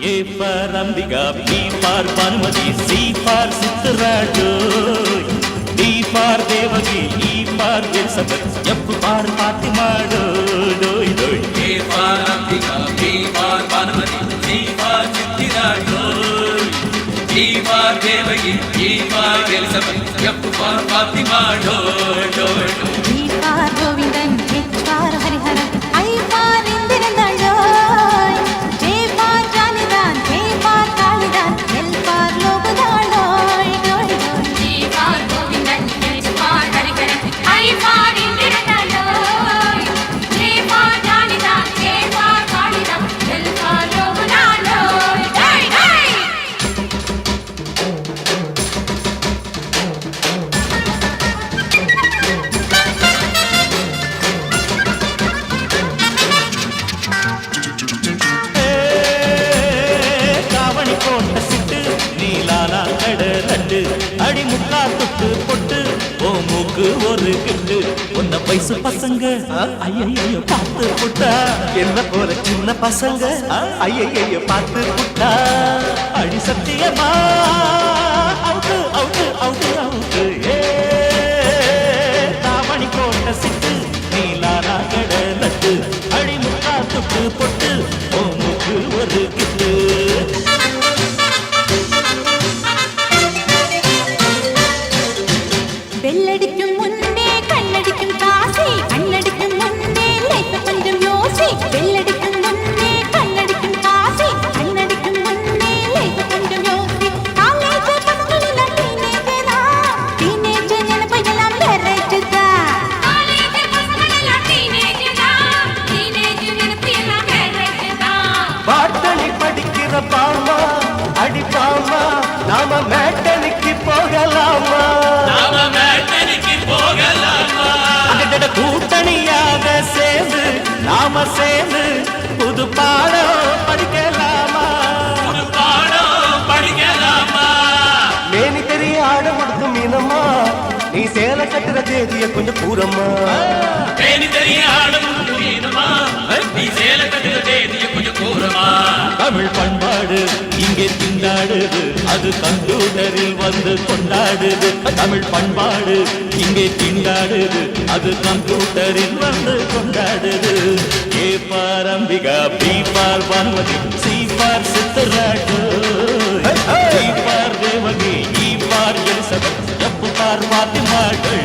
A for Ambika B for Bhanumati C for Siddharaju. D for Devaki E for Jalsapat F for Fatima Doi Doi. A for Ambika B for Bhanumati C for Siddharaju. D for Devaki E for Jalsapat F for Fatima डोई डोई। D for Govindan ஓ ஒரு கிண்டு. உன்ன வயசு பசங்க ஐயோ பார்த்து புட்டா. என்ன போற சின்ன பசங்க ஐயையோ பார்த்து புட்டா. அடி சத்தியமா? வெள்ளடிக்கும் முன்னே கண்ணடிக்கும் காசி கண்ணடிக்கும் முன்னே லைஃப் கொஞ்சம் யோசி வெள்ளடிக்கும் முன்னே கண்ணடிக்கும் காசி கண்ணடிக்கும் முன்னே லைஃப் கொஞ்சம் யோசி காலேஜ் பசங்களெல்லாம் டீனேஜ் தான் டீனேஜ் நினைப்பெல்லாம் மேரேஜ் தான் காலேஜ் பசங்களெல்லாம் teenage தான். Teenage நினைப்பு எல்லாம் marriage தான். பாட்டணி படிக்கிற பாமா நாம சேர்ந்து புது பாடம் படிக்கலாமா? புது பாடம் படிக்கலாமா மேனி தெரிய ஆட கொடுக்கும் மீனம்மா நீ சேலை கட்டுற தேதிய கொஞ்சம் கூறம்மா. மேனி தெரிய ஆட ஆடும் மீனம்மா நீ சேல கட்டுற தேதிய கொஞ்சம் கூறமா தமிழ் பண்பு கொண்டாடுது அது கம்ப்யூட்டரில் வந்து கொண்டாடுது. தமிழ் பண்பாடு இங்கே திண்டாடுது. அது கம்ப்யூட்டரில் வந்து கொண்டாடுது. A for Ambika B for Parvati C for சித்தராட்டு for Devaki E for Elizabeth F for பாத்தி மாட்டு